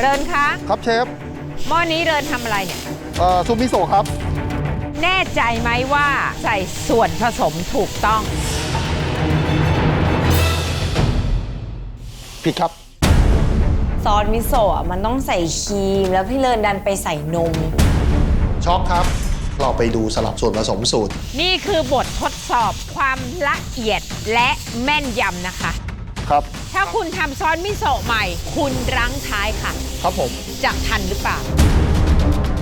เรินคะครับเชฟหม้อนี้เรินทำอะไรเนี่ยเอ่อซุปมิโซะครับ แน่ใจไหมว่าใส่ส่วนผสมถูกต้อง ผิดครับ ซอสมิโซะอะมันต้องใส่ครีม แล้วพี่เลินดันไปใส่นม ช็อกครับ เราไปดูสลับส่วนผสมสูตร นี่คือบททดสอบความละเอียดและแม่นยำนะคะ ครับ ถ้าคุณทำซอสมิโซะใหม่ คุณรั้งท้ายค่ะ ครับผม จะทันหรือเปล่า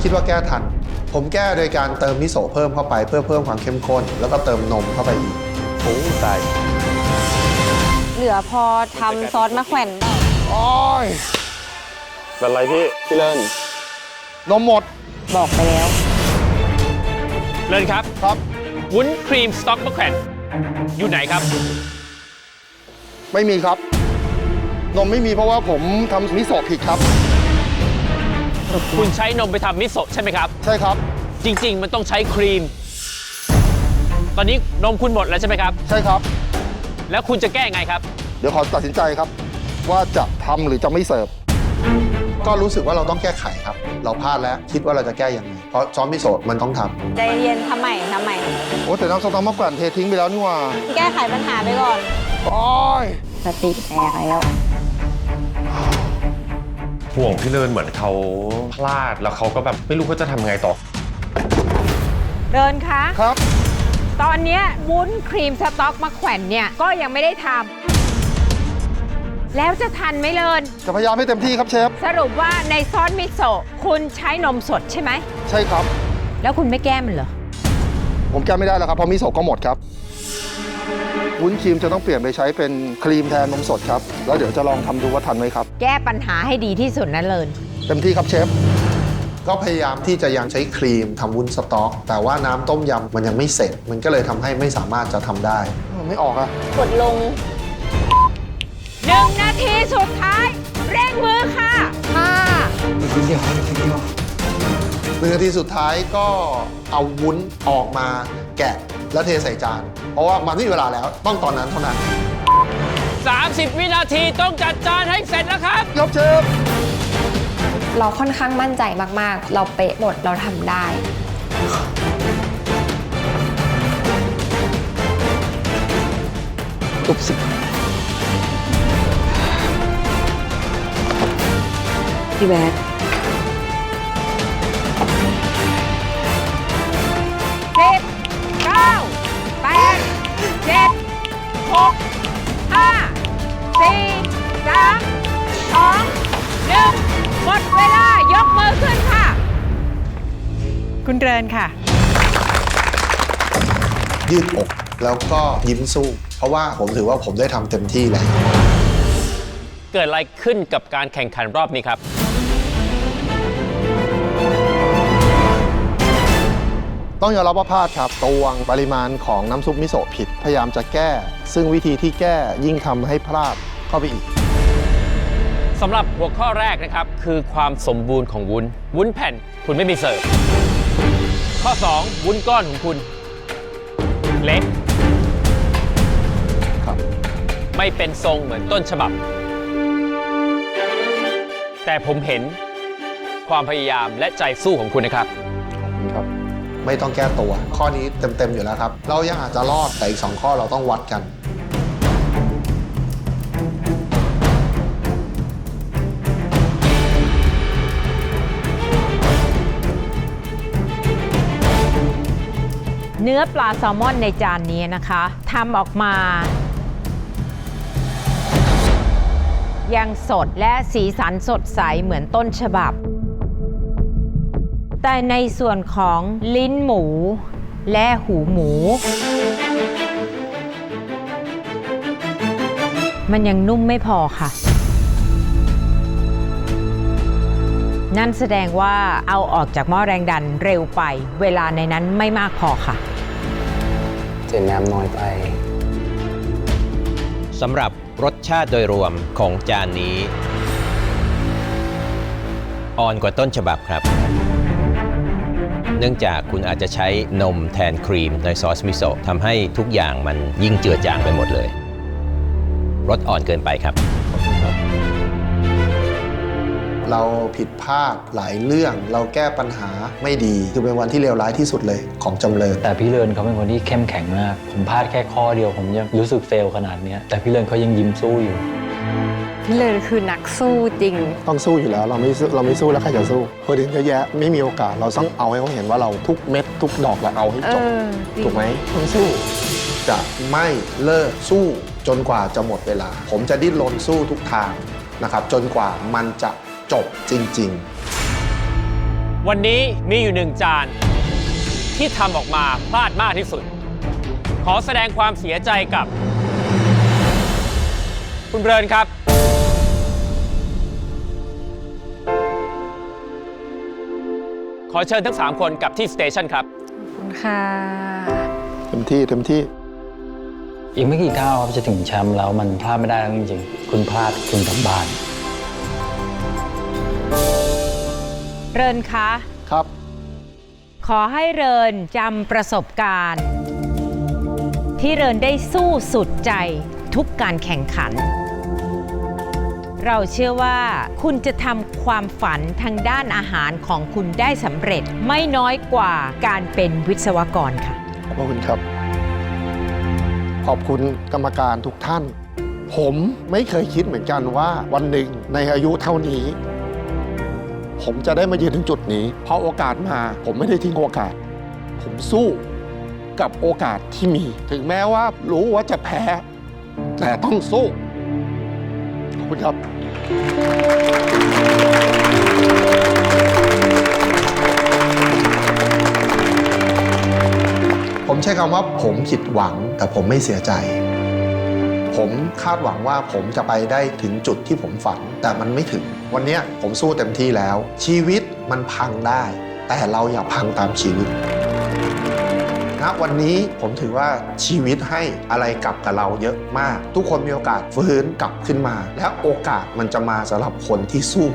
คิดว่าแก้ทัน ผมแก้โดยการเติมมิโซะเพิ่มเข้าไปเพื่อเพิ่มความเข้มข้น แล้วก็เติมนมเข้าไปอีกโอ้ตายเหลือพอทำซอสมะแขวนเปล่าโอ้ยเป็นไรพี่พี่เลินนมหมดบอกไปแล้ว เลินครับ ครับ วุ้นครีมสต๊อกมะแขวนอยู่ไหนครับ ไม่มีครับ นมไม่มีเพราะว่าผมทำมิโซะผิดครับ คุณใช้นมไปทำมิโซะใช่ไหมครับ ใช่ครับ จริง ๆ มันต้องใช้ครีม ตอนนี้นมคุณหมดแล้วใช่ไหมครับ ใช่ครับ แล้วคุณจะแก้ไงครับ เดี๋ยวขอตัดสินใจครับ ว่าจะทำหรือจะไม่เสิร์ฟก็รู้สึกว่าเราต้องแก้ไขครับ เราพลาดแล้วคิดว่าเราจะแก้ยังไงเพราะซอสมิโซะมันต้องทำใจเย็นทำใหม่ทำใหม่โอ้แต่น้ำสต๊อกมะแขวนเททิ้งไปแล้วนี่หว่า แก้ไขปัญหาไปก่อนโอ้ย สติแตกแล้วห่วงพี่เลินเหมือนเขาพลาดแล้วเขาก็แบบไม่รู้เขาจะทำไงต่อเรินคะครับ ตอนเนี้ยวุ้นครีมสต๊อกมะแขวนเนี่ย ก็ยังไม่ได้ทำแล้วจะทันไหมเลิน จะพยายามให้เต็มที่ครับเชฟ สรุปว่าในซอสมิโซะคุณใช้นมสดใช่ไหม ใช่ครับ แล้วคุณไม่แก้มันเหรอ ผมแก้ไม่ได้แล้วครับเพราะมิโซะก็หมดครับ วุ้นครีมจะต้องเปลี่ยนไปใช้เป็นครีมแทนนมสดครับ แล้วเดี๋ยวจะลองทำดูว่าทันไหมครับ แก้ปัญหาให้ดีที่สุดนะเลิน เต็มที่ครับเชฟ ก็พยายามที่จะยังใช้ครีมทำวุ้นสต๊อก แต่ว่าน้ำต้มยำมันยังไม่เสร็จ มันก็เลยทำให้ไม่สามารถจะทำได้ ไม่ออกอะกดลง หนึ่งนาทีสุดท้าย เร่งมือค่ะห้าหนึ่งนาทีสุดท้ายก็เอาวุ้นออกมาแกะ แล้วเทใส่จาน เพราะว่ามันไม่มีเวลาแล้วต้องตอนนั้นเท่านั้น 30 วินาทีต้องจัดจานให้เสร็จแล้วครับครับเชฟเราค่อนข้างมั่นใจมาก ๆ เราเป๊ะหมดเราทำได้ ตุบสิบพี่แบด กห้าสี่สามสองหนึ่งหมดเวลายกมือขึ้นค่ะ คุณเรินค่ะ ยืดอกแล้วก็ยิ้มสู้ เพราะว่าผมถือว่าผมได้ทำเต็มที่แล้ว เกิดอะไรขึ้นกับการแข่งขันรอบนี้ครับ ต้องยอมรับว่าพลาดครับตวงปริมาณของน้ำซุปมิโซะผิด พยายามจะแก้ ซึ่งวิธีที่แก้ยิ่งทำให้พลาดเข้าไปอีก สำหรับหัวข้อแรกนะครับ คือความสมบูรณ์ของวุ้น วุ้นแผ่นคุณไม่มีเสิร์ฟ ข้อ 2 วุ้นก้อนของคุณ เล็กครับ ไม่เป็นทรงเหมือนต้นฉบับ แต่ผมเห็นความพยายามและใจสู้ของคุณนะครับครับ ไม่ต้องแก้ตัว ข้อนี้เต็มๆอยู่แล้วครับ เรายังอาจจะรอดแต่อีก 2 ข้อเราต้องวัดกันเนื้อปลาแซลมอนในจานนี้นะคะทำออกมา ยังสดและสีสันสดใสเหมือนต้นฉบับ แต่ในส่วนของลิ้นหมู และหูหมู มันยังนุ่มไม่พอค่ะ นั่นแสดงว่าเอาออกจากหม้อแรงดันเร็วไป เวลาในนั้นไม่มากพอค่ะ เจนน้ำน้อยไปสำหรับรสชาติโดยรวมของจานนี้ อ่อนกว่าต้นฉบับครับ เนื่องจากคุณอาจจะใช้นมแทนครีมในซอสมิโซะทำให้ทุกอย่างมันยิ่งเจือจางไปหมดเลยรสอ่อนเกินไปครับ เราผิดพลาดหลายเรื่อง เราแก้ปัญหาไม่ดี คือเป็นวันที่เลวร้ายที่สุดเลยของจำเลย แต่พี่เลินเขาเป็นคนที่เข้มแข็งมาก ผมพลาดแค่ข้อเดียว ผมยังรู้สึกเฟลขนาดเนี้ยแต่พี่เลินเขายังยิ้มสู้อยู่พี่ เลินคือนักสู้จริง ต้องสู้อยู่แล้วเราไม่สู้เราไม่สู้แล้วใครจะสู้คนอื่นเยอะแยะไม่มีโอกาสเราต้องเอาให้เขาเห็นว่าเราทุกเม็ดทุกดอกเราเอาให้เอจบอจริง ถูกไหมต้องสู้ จะไม่เลิกสู้จนกว่าจะหมดเวลา ผมจะดิ้นรนสู้ทุกทางนะครับ จนกว่ามันจะจบจริง ๆ วันนี้มีอยู่หนึ่งจาน ที่ทำออกมาพลาดมากที่สุด ขอแสดงความเสียใจกับ คุณเบิร์นครับ ขอเชิญทั้ง 3 คนกลับที่สเตชันครับค่ะ เต็มที่เต็มที่ อีกไม่กี่ก้าวครับจะถึงแชมป์แล้วมันพลาดไม่ได้แล้วจริงๆ คุณพลาดคุณกลับบ้าน เรินคะ ครับ ขอให้เรินจำประสบการณ์ ที่เรินได้สู้สุดใจทุกการแข่งขัน เราเชื่อว่าคุณจะทำ ความฝันทางด้านอาหารของคุณได้สำเร็จไม่น้อยกว่าการเป็นวิศวกรค่ะ ขอบคุณครับ ขอบคุณกรรมการทุกท่าน ผมไม่เคยคิดเหมือนกันว่าวันหนึ่งในอายุเท่านี้ ผมจะได้มายืนถึงจุดนี้ เพราะโอกาสมา ผมไม่ได้ทิ้งโอกาส ผมสู้กับโอกาสที่มี ถึงแม้ว่ารู้ว่าจะแพ้ แต่ต้องสู้ ขอบคุณครับ คำว่าผมผิดหวังแต่ผมไม่เสียใจ ผมคาดหวังว่าผมจะไปได้ถึงจุดที่ผมฝัน แต่มันไม่ถึง วันนี้ผมสู้เต็มที่แล้ว ชีวิตมันพังได้ แต่เราอย่าพังตามชีวิตณวันนี้ผมถือว่าชีวิตให้อะไรกลับกับเราเยอะมาก ทุกคนมีโอกาสฟื้นกลับขึ้นมา และโอกาสมันจะมาสำหรับคนที่สู้